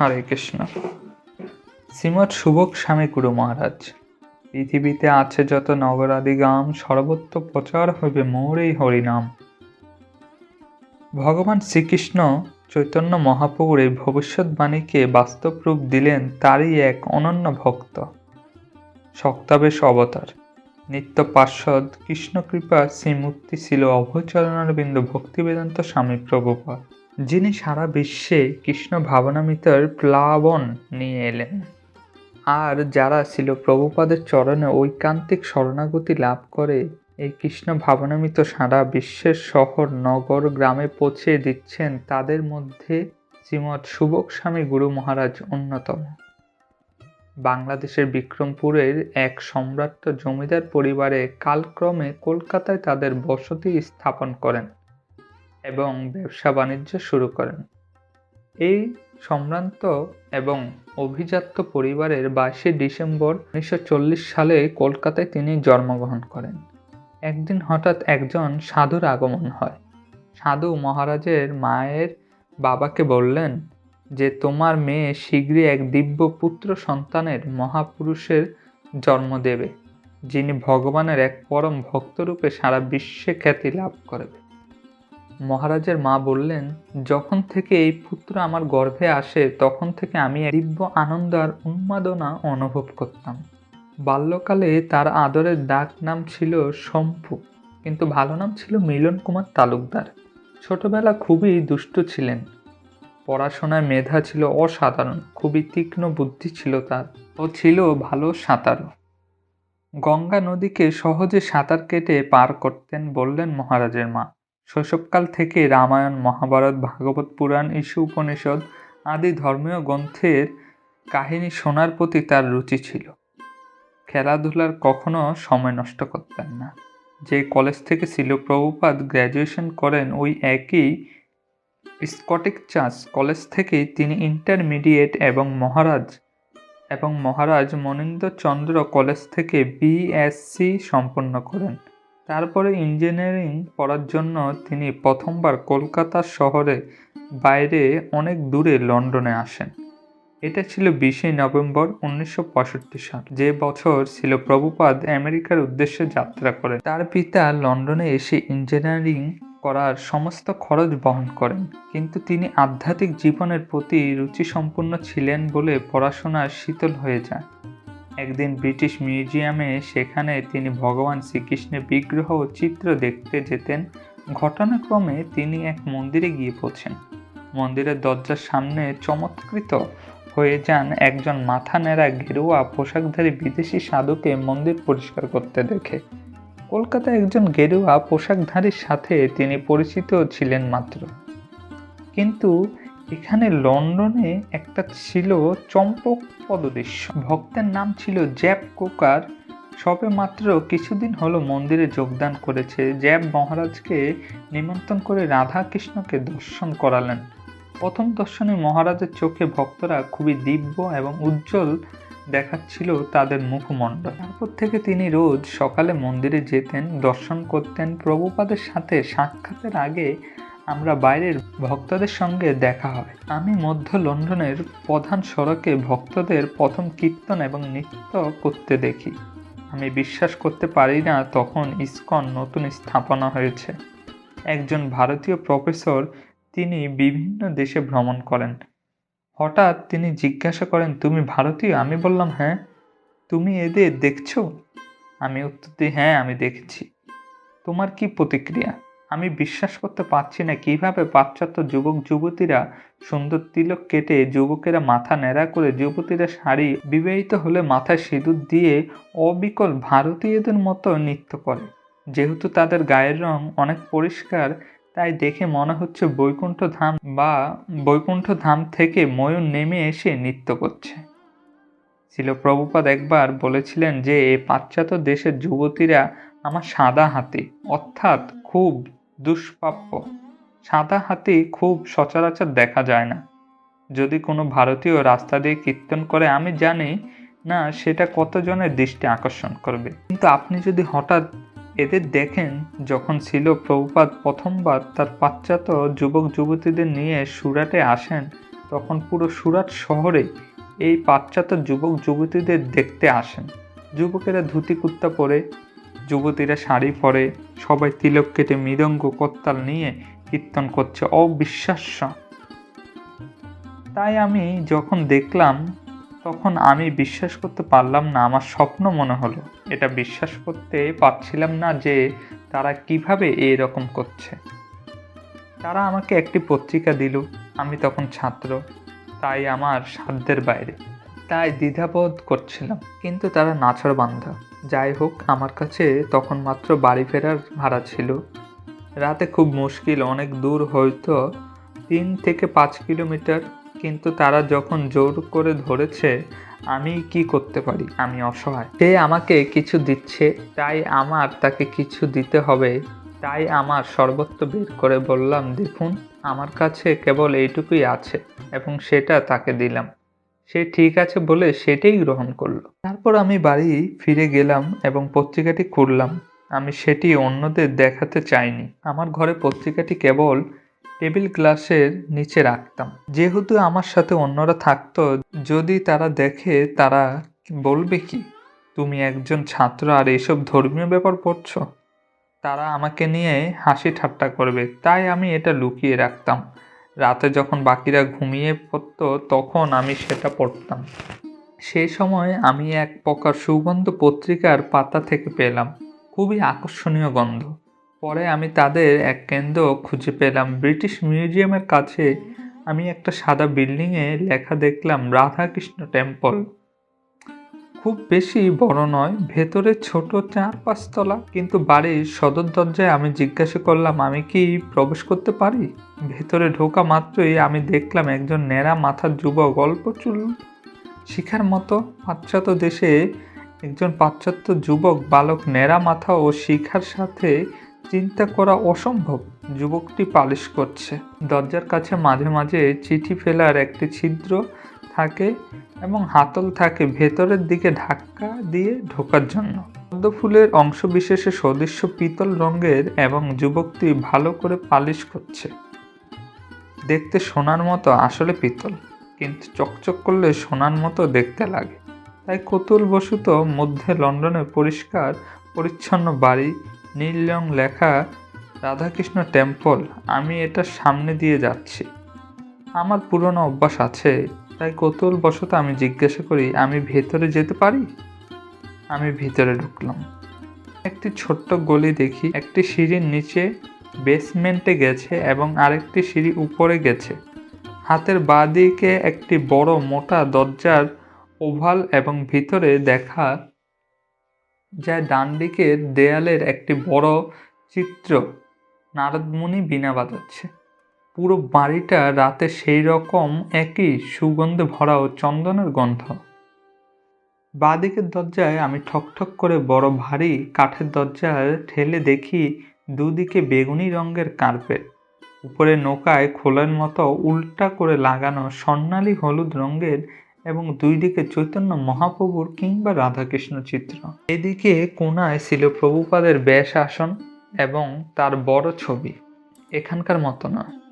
হরে কৃষ্ণ। শ্রীমৎ শুভক স্বামী গুরু মহারাজ, পৃথিবীতে আছে যত নগরাদি গাম, সর্বত্র প্রচার হইবে মোর এই হরিনাম। ভগবান শ্রীকৃষ্ণ চৈতন্য মহাপ্রভুর এই ভবিষ্যৎবাণীকে বাস্তব রূপ দিলেন তারই এক অনন্য ভক্ত শক্তাবেশ অবতার। নিত্য পার্শ্বদ, কৃষ্ণকৃপা, শ্রীমূর্তি ছিল অভয়চরণারবিন্দ, ভক্তিবেদান্ত স্বামী প্রভুপাদ। যিনি সারা বিশ্বে কৃষ্ণ ভাবনামিতার প্লাবন নিয়ে এলেন। আর যারা ছিল প্রভুপাদের চরণে ঐকান্তিক শরণাগতি লাভ করে, এই কৃষ্ণ ভাবনামিত সারা বিশ্বের শহর, নগর, গ্রামে পৌঁছে দিচ্ছেন, তাদের মধ্যে শ্রীমৎ সুবক স্বামী গুরু মহারাজ অন্যতম। বাংলাদেশের বিক্রমপুরের এক সম্রাট জমিদার পরিবারে কালক্রমে কলকাতায় তাদের বসতি স্থাপন করেন। এবং ব্যবসা বাণিজ্য শুরু করেন। এই সম্ভ্রান্ত এবং অভিজাত্য পরিবারের বাইশে ডিসেম্বর উনিশশো চল্লিশ সালে কলকাতায় তিনি জন্মগ্রহণ করেন। একদিন হঠাৎ একজন সাধুর আগমন হয়। সাধু মহারাজের মায়ের বাবাকে বললেন যে, তোমার মেয়ে শীঘ্রই এক দিব্য পুত্র সন্তানের মহাপুরুষের জন্ম দেবে, যিনি ভগবানের এক পরম ভক্তরূপে সারা বিশ্বে খ্যাতি লাভ করবে। মহারাজের মা বললেন, যখন থেকে এই পুত্র আমার গর্ভে আসে, তখন থেকে আমি দিব্য আনন্দ আর উন্মাদনা অনুভব করতাম। বাল্যকালে তার আদরের ডাক নাম ছিল শম্ভু কিন্তু ভালো নাম ছিল মিলন কুমার তালুকদার। ছোটবেলা খুবই দুষ্ট ছিলেন। পড়াশোনায় মেধা ছিল অসাধারণ, খুবই তীক্ষ্ণ বুদ্ধি ছিল তার ও ছিল ভালো সাঁতারও গঙ্গা নদীকে সহজে সাঁতার কেটে পার করতেন বললেন মহারাজের মা। শৈশবকাল থেকে রামায়ণ, মহাভারত, ভাগবত পুরাণ ইস্যু উপনিষদ আদি ধর্মীয় গ্রন্থের কাহিনী শোনার প্রতি তার রুচি ছিল। খেলাধুলার কখনো সময় নষ্ট করতেন না। যে কলেজ থেকে ছিল প্রভুপাদ গ্র্যাজুয়েশন করেন, ওই একই স্কটিক চার্চ কলেজ থেকেই তিনি ইন্টারমিডিয়েট এবং মহারাজ এবং মহারাজ মনীন্দ্র চন্দ্র কলেজ থেকে বিএসসি সম্পন্ন করেন। তারপরে ইঞ্জিনিয়ারিং পড়ার জন্য তিনি প্রথমবার কলকাতা শহরে বাইরে অনেক দূরে লন্ডনে আসেন। এটা ছিল বিশে নভেম্বর উনিশশো পঁয়ষট্টি সাল। যে বছর ছিল প্রভুপাদ আমেরিকার উদ্দেশ্যে যাত্রা করেন। তার পিতা লন্ডনে এসে ইঞ্জিনিয়ারিং করার সমস্ত খরচ বহন করেন। কিন্তু তিনি আধ্যাত্মিক জীবনের প্রতি রুচিসম্পন্ন ছিলেন বলে পড়াশোনা শীতল হয়ে যায়। একদিন ব্রিটিশ মিউজিয়ামে সেখানে তিনি ভগবান শ্রীকৃষ্ণের বিগ্রহ ও চিত্র দেখতে যেতেন। ঘটনাক্রমে তিনি এক মন্দিরে গিয়ে পৌঁছেন। মন্দিরের দরজার সামনে চমৎকৃত হয়ে যান একজন মাথা নেড়া গেরুয়া পোশাকধারী বিদেশি সাধুকে মন্দির পরিষ্কার করতে দেখে। কলকাতায় একজন গেরুয়া পোশাকধারীর সাথে তিনি পরিচিত ছিলেন মাত্র। কিন্তু এখানে লন্ডনে একটা ছিল চম্পক পদদৃশ্য। ভক্তের নাম ছিল জ্যাব কোকার। সবে মাত্র কিছুদিন হলো মন্দিরে যোগদান করেছে। জ্যাব মহারাজকে নিমন্ত্রণ করে রাধা কৃষ্ণকে দর্শন করালেন। প্রথম দর্শনে মহারাজের চোখে ভক্তরা খুবই দিব্য এবং উজ্জ্বল দেখাচ্ছিল তাদের মুখমণ্ডল। তারপর থেকে তিনি রোজ সকালে মন্দিরে যেতেন, দর্শন করতেন। প্রভুপাদের সাথে সাক্ষাতের আগে আমরা বাইরের ভক্তদের সঙ্গে দেখা হয়। আমি মধ্য লন্ডনের প্রধান সড়কে ভক্তদের প্রথম কীর্তন এবং নৃত্য করতে দেখি। আমি বিশ্বাস করতে পারি না তখন ইসকন নতুন স্থাপনা হয়েছে। একজন ভারতীয় প্রফেসর তিনি বিভিন্ন দেশে ভ্রমণ করেন। হঠাৎ তিনি জিজ্ঞাসা করেন, তুমি ভারতীয়? আমি বললাম হ্যাঁ। তুমি এদের দেখছ? আমি উত্তর দিই হ্যাঁ আমি দেখেছি। তোমার কি প্রতিক্রিয়া? আমি বিশ্বাস করতে পারছি না কীভাবে পাশ্চাত্য যুবক যুবতীরা সুন্দর তিলক কেটে যুবকেরা মাথা ন্যাড়া করে যুবতীরা শাড়ি বিবাহিত হলে মাথায় সিঁদুর দিয়ে অবিকল ভারতীয়দের মতো নৃত্য করে। যেহেতু তাদের গায়ের রং অনেক পরিষ্কার, তাই দেখে মনে হচ্ছে বৈকুণ্ঠ ধাম বা বৈকুণ্ঠ ধাম থেকে ময়ূর নেমে এসে নৃত্য করছে। ছিল প্রভুপাদ একবার বলেছিলেন যে পাশ্চাত্য দেশের যুবতীরা আমার সাদা হাতি, অর্থাৎ খুব দুষ্প্রাপ্য। সাদা হাতি খুব সচরাচর দেখা যায় না। যদি কোনো ভারতীয় রাস্তা দিয়ে কীর্তন করে, আমি জানি না সেটা কতজনের দৃষ্টি আকর্ষণ করবে। কিন্তু আপনি যদি হঠাৎ এদের দেখেন, যখন ছিল প্রভুপাদ প্রথমবার, তার পাশ্চাত্য যুবক যুবতীদের নিয়ে সুরাটে আসেন, তখন পুরো সুরাট শহরে এই পাশ্চাত্য যুবক যুবতীদের দেখতে আসেন। যুবকেরা ধুতি কুর্তা পরে যুবতীরা শাড়ি পরে সবাই তিলক কেটে মৃদঙ্গ করতাল নিয়ে কীর্তন করছে অবিশ্বাস্য। তাই আমি যখন দেখলাম, তখন আমি বিশ্বাস করতে পারলাম না, আমার স্বপ্ন মনে হলো। এটা বিশ্বাস করতে পারছিলাম না যে তারা কীভাবে এরকম করছে। তারা আমাকে একটি পত্রিকা দিল, আমি তখন ছাত্র, তাই আমার সাধ্যের বাইরে। তাই দ্বিধাবোধ করছিলাম। কিন্তু তারা নাছর বান্ধা যাই হোক, আমার কাছে তখন মাত্র বাড়ি ফেরার ভাড়া ছিল। রাতে খুব মুশকিল, অনেক দূর হয়তো তিন থেকে পাঁচ কিলোমিটার। কিন্তু তারা যখন জোর করে ধরেছে, আমি কি করতে পারি? আমি অসহায়। সে আমাকে কিছু দিচ্ছে, তাই আমার তাকে কিছু দিতে হবে। তাই আমার সর্বত্র বের করে বললাম, দেখুন, আমার কাছে কেবল এইটুকুই আছে। এবং সেটা তাকে দিলাম। সে ঠিক আছে বলে সেটাই গ্রহণ করল। তারপর আমি বাড়ি ফিরে গেলাম এবং পত্রিকাটি খুললাম। আমি সেটি অন্যদের দেখাতে চাইনি। আমার ঘরে পত্রিকাটি কেবল টেবিল গ্লাসের নিচে রাখতাম। যেহেতু আমার সাথে অন্যরা থাকতো, যদি তারা দেখে, তারা বলবে কি, তুমি একজন ছাত্র আর এইসব ধর্মীয় ব্যাপার পড়ছো? তারা আমাকে নিয়ে হাসি ঠাট্টা করবে। তাই আমি এটা লুকিয়ে রাখতাম। রাতে যখন বাকিরা ঘুমিয়ে পড়ত, তখন আমি সেটা পড়তাম। সেই সময় আমি এক প্রকার সুগন্ধ পত্রিকার পাতা থেকে পেলাম। খুবই আকর্ষণীয় গন্ধ। পরে আমি তাদের এক কেন্দ্র খুঁজে পেলাম। ব্রিটিশ মিউজিয়ামের কাছে আমি একটা সাদা বিল্ডিংয়ে লেখা দেখলাম, রাধাকৃষ্ণ টেম্পল। খুব বেশি বড় নয়, ভেতরে ছোট চার পাঁচতলা কিন্তু বাড়ির সদর দরজায় আমি জিজ্ঞাসা করলাম, আমি কি প্রবেশ করতে পারি? ভেতরে ঢোকা মাত্রই আমি দেখলাম একজন ন্যাড়া মাথার যুবক অল্প চুল, শিখার মতো। পাশ্চাত্য দেশে একজন পাশ্চাত্য যুবক, বালক, ন্যাড়া মাথা ও শিখার সাথে চিন্তা করা অসম্ভব। যুবকটি পালিশ করছে। দরজার কাছে মাঝে মাঝে চিঠি ফেলার একটি ছিদ্র থাকে এবং হাতল থাকে ভেতরের দিকে ধাক্কা দিয়ে ঢোকার জন্য। পদ্ম ফুলের অংশ বিশেষে সদৃশ্য পিতল রঙের এবং যুবকটি ভালো করে পালিশ করছে। দেখতে সোনার মতো আসলে পিতল, কিন্তু চকচক করলে সোনার মতো দেখতে লাগে। তাই কৌতূহলবশত মধ্যে লন্ডনে পরিষ্কার, পরিচ্ছন্ন বাড়ি, নীল রং লেখা রাধাকৃষ্ণ টেম্পল, আমি এটার সামনে দিয়ে যাচ্ছি। আমার পুরনো অভ্যাস আছে তাই কৌতূহলবশত আমি জিজ্ঞাসা করি, আমি ভেতরে যেতে পারি? আমি ভিতরে ঢুকলাম। একটি ছোট্ট গলি দেখি, একটি সিঁড়ির নিচে বেসমেন্টে গেছে এবং আরেকটি সিঁড়ি উপরে গেছে। হাতের বাঁ দিকে একটি বড় মোটা দরজার ওভাল এবং ভিতরে দেখা যায় ডান দিকের দেয়ালের একটি বড় চিত্র। নারদমুনি বীণা বাজাচ্ছে। পুরো বাড়িটা রাতে সেই রকম একই সুগন্ধে ভরা ও চন্দনের গন্ধ। বাঁদিকের দরজায় আমি ঠকঠক করে বড় ভারী কাঠের দরজা ঠেলে দেখি দুদিকে বেগুনি রঙের কার্পেট। উপরে নৌকায় খোলের মতো উল্টা করে লাগানো স্বর্ণালী হলুদ রঙের এবং দুই দিকে চৈতন্য মহাপ্রভুর কিংবা রাধাকৃষ্ণ চিত্র। এদিকে কোনায় ছিল প্রভুপাদের বেশ আসন এবং তার বড় ছবি। এখানকার মতো নয়।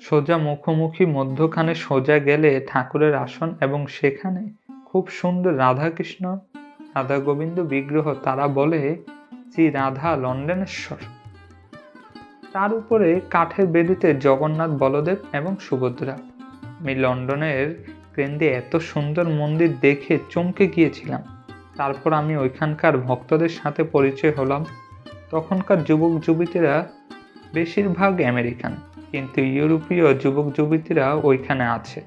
সোজা মুখোমুখি মধ্যখানে সোজা গেলে ঠাকুরের আসন এবং সেখানে খুব সুন্দর রাধাকৃষ্ণ রাধা গোবিন্দ বিগ্রহ, তারা বলে, শ্রী রাধা লন্ডনেশ্বর। তার উপরে কাঠের বেদিতে জগন্নাথ, বলদেব এবং সুভদ্রা। আমি লন্ডনের কেন্দ্রে এত সুন্দর মন্দির দেখে চমকে গিয়েছিলাম। তারপর আমি ওইখানকার ভক্তদের সাথে পরিচয় হলাম। তখনকার যুবক যুবতীরা বেশিরভাগ আমেরিকান। কিন্তু ইউরোপীয় যুবক যুবতীরা ওইখানে আছে।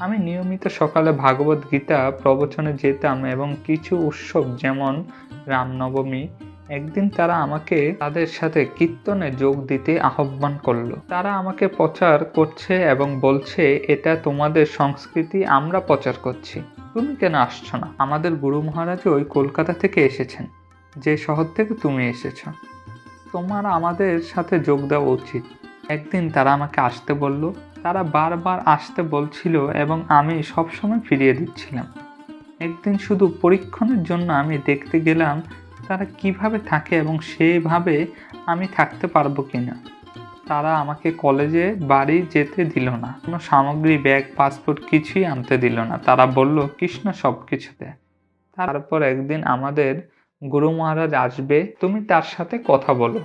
আমি নিয়মিত সকালে ভাগবত গীতা, প্রবচনে যেতাম এবং কিছু উৎসব যেমন রামনবমী, একদিন তারা আমাকে তাদের সাথে কীর্তনে যোগ দিতে আহ্বান করল। তারা আমাকে প্রচার করছে এবং বলছে, এটা তোমাদের সংস্কৃতি, আমরা প্রচার করছি। তুমি কেন আসছো না? আমাদের গুরু মহারাজ ওই কলকাতা থেকে এসেছেন। যে শহর থেকে তুমি এসেছ। তোমার আমাদের সাথে যোগ দেওয়া উচিত। একদিন তারা আমাকে আসতে বলল, তারা বারবার আসতে বলছিল এবং আমি সবসময় ফিরিয়ে দিচ্ছিলাম। একদিন শুধু পরীক্ষণের জন্য আমি দেখতে গেলাম তারা কীভাবে থাকে এবং সেভাবে আমি থাকতে পারব কিনা। তারা আমাকে কলেজে বাড়ি যেতে দিল না। কোনো সামগ্রী, ব্যাগ, পাসপোর্ট কিছুই আনতে দিল না। তারা বলল, কৃষ্ণ সব কিছু দেয় তারপর একদিন আমাদের গুরু মহারাজ আসবে, তুমি তার সাথে কথা বলো।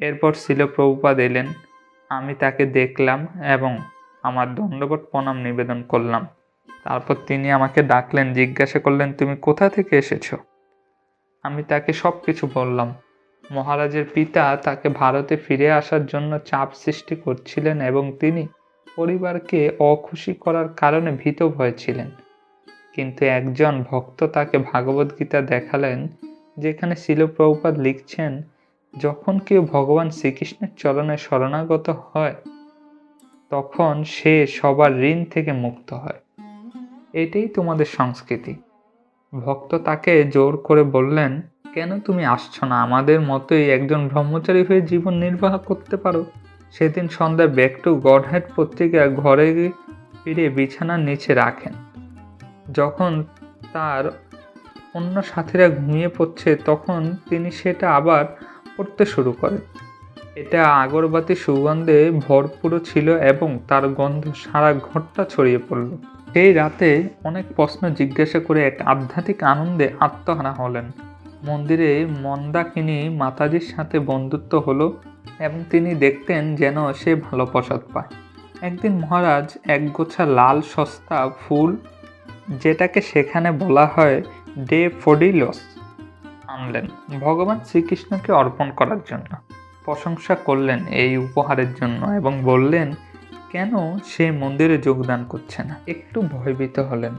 এরপর ছিল প্রভুপাদ এলেন আমি তাকে দেখলাম এবং আমার দণ্ডবত প্রণাম নিবেদন করলাম। তারপর তিনি আমাকে ডাকলেন, জিজ্ঞাসা করলেন, তুমি কোথা থেকে এসেছ? আমি তাকে সব কিছু বললাম। মহারাজের পিতা তাকে ভারতে ফিরে আসার জন্য চাপ সৃষ্টি করছিলেন এবং তিনি পরিবারকে অখুশি করার কারণে ভীত ভয় ছিলেন কিন্তু একজন ভক্ত তাকে ভাগবত গীতা দেখালেন, যেখানে শিলপ্রভুপাদ লিখছেন যখন কেউ ভগবান শ্রীকৃষ্ণের চরণে শরণাগত হয়, তখন সে সবার ঋণ থেকে মুক্ত হয়। এটাই তোমাদের সংস্কৃতি। ভক্ত তাকে জোর করে বললেন, কেন তুমি আসছো না? আমাদের মতোই একজন ব্রহ্মচারী হয়ে জীবন নির্বাহ করতে পারো। সেদিন সন্ধ্যায় ব্যাক টু গডহেড পত্রিকা ঘরে ফিরে বিছানার নিচে রাখেন। যখন তার অন্য সাথীরা ঘুমিয়ে পড়ছে, তখন তিনি সেটা আবার পড়তে শুরু করে। এটা আগরবাতি সুগন্ধে ভরপুর ছিল এবং তার গন্ধ সারা ঘরটা ছড়িয়ে পড়ল। সেই রাতে অনেক প্রশ্ন জিজ্ঞাসা করে এক আধ্যাত্মিক আনন্দে আত্মহারা হলেন। মন্দিরে মন্দাকিনী মাতাজির সাথে বন্ধুত্ব হলো এবং তিনি দেখতেন যেন সে ভালো প্রসাদ পায়। একদিন মহারাজ এক গোছা লাল সস্তা ফুল, যেটাকে সেখানে বলা হয় ডে ফডিলস আনলেন। ভগবান শ্রীকৃষ্ণকে অর্পণ করার জন্য, প্রশংসা করলেন এই উপহারের জন্য এবং বললেন, কেন সে মন্দিরে যোগদান করছে না? একটু ভয়ভীত হলেন।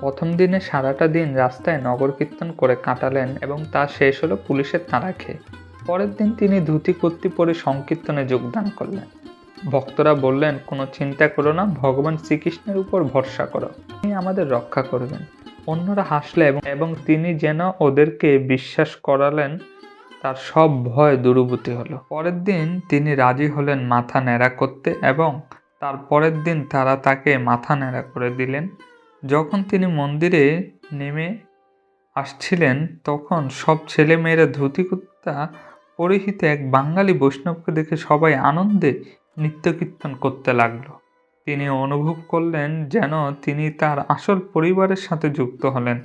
প্রথম দিনে সারাটা দিন রাস্তায় নগর কীর্তন করে কাটালেন এবং তা শেষ হলো পুলিশের তাড়া খেয়ে। পরের দিন তিনি ধুতি কুর্তি পরে সংকীর্তনে যোগদান করলেন। ভক্তরা বললেন, কোনো চিন্তা করো না, ভগবান শ্রীকৃষ্ণের উপর ভরসা করো। তিনি আমাদের রক্ষা করবেন। অন্যরা হাসলে এবং তিনি যেন ওদেরকে বিশ্বাস করালেন, তার সব ভয় দূরভূতি হলো। পরের দিন তিনি রাজি হলেন মাথা ন্যাড়া করতে এবং তার পরের দিন তারা তাকে মাথা ন্যাড়া করে দিলেন। যখন তিনি মন্দিরে নেমে আসছিলেন, তখন সব ছেলেমেয়েরা ধুতি কুর্তা পরিহিত এক বাঙালি বৈষ্ণবকে দেখে সবাই আনন্দে নৃত্য কীর্তন করতে লাগল। তিনি অনুভব করলেন যেন তিনি তার আসল পরিবারের সাথে যুক্ত হলেন।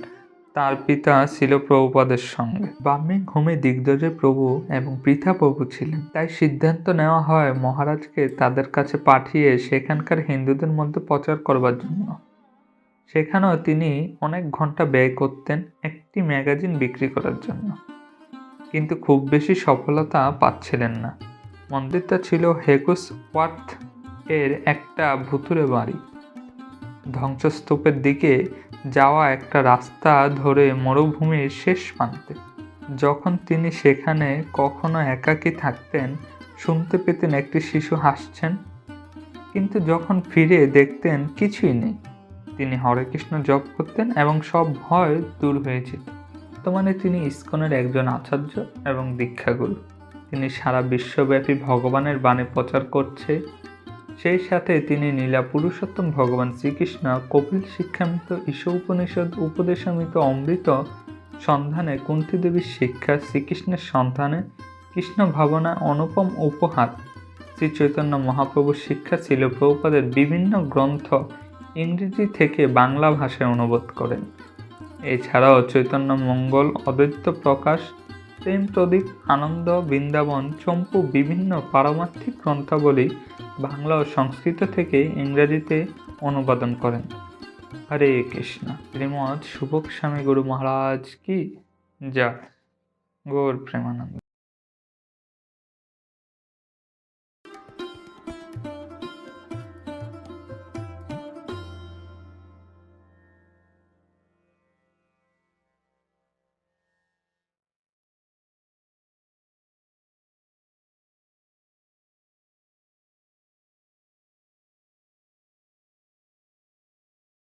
তার পিতা ছিল প্রভুপাদের সঙ্গে। বার্মিংহামে দিগ্গজের প্রভু এবং পৃথা প্রভু ছিলেন। তাই সিদ্ধান্ত নেওয়া হয় মহারাজকে তাদের কাছে পাঠিয়ে সেখানকার হিন্দুদের মধ্যে প্রচার করবার জন্য। সেখানেও তিনি অনেক ঘণ্টা ব্যয় করতেন একটি ম্যাগাজিন বিক্রি করার জন্য। কিন্তু খুব বেশি সফলতা পাচ্ছিলেন না। মন্দিরটা ছিল হেগুস ওয়ার্থ এর একটা ভুতুরে বাড়ি। ধ্বংসস্তূপের দিকে যাওয়া একটা রাস্তা ধরে মরুভূমির শেষ প্রান্তে। যখন তিনি সেখানে কখনো একাকী থাকতেন, শুনতে পেতেন একটি শিশু হাসছেন। কিন্তু যখন ফিরে দেখতেন, কিছুই নেই। তিনি হরে কৃষ্ণ জপ করতেন এবং সব ভয় দূর হয়ে যেত। বর্তমানে তিনি ইস্কনের একজন আচার্য এবং দীক্ষাগুরু। তিনি সারা বিশ্বব্যাপী ভগবানের বাণী প্রচার করছে। সেই সাথে তিনি নীলা পুরুষোত্তম ভগবান শ্রীকৃষ্ণ, কপিল শিক্ষামিত ঈশ উপনিষদ উপদেশামিত অমৃত সন্ধানে কুন্তি দেবীর শিক্ষা, শ্রীকৃষ্ণের সন্ধানে কৃষ্ণ ভাবনা, অনুপম উপহার। শ্রী চৈতন্য মহাপ্রভুর শিক্ষা ছিল প্রভুপাদের বিভিন্ন গ্রন্থ ইংরেজি থেকে বাংলা ভাষায় অনুবাদ করেন। এছাড়াও চৈতন্য মঙ্গল, অদ্বৈত প্রকাশ, প্রেম প্রদীপ, আনন্দ, বৃন্দাবন, চম্পু, বিভিন্ন পারমার্থিক গ্রন্থাবলী বাংলা ও সংস্কৃত থেকে ইংরাজিতে অনুবাদন করেন। হরে কৃষ্ণ। শ্রীমৎ শুভক স্বামী গুরু মহারাজ কি? যা। গৌর প্রেমানন্দ।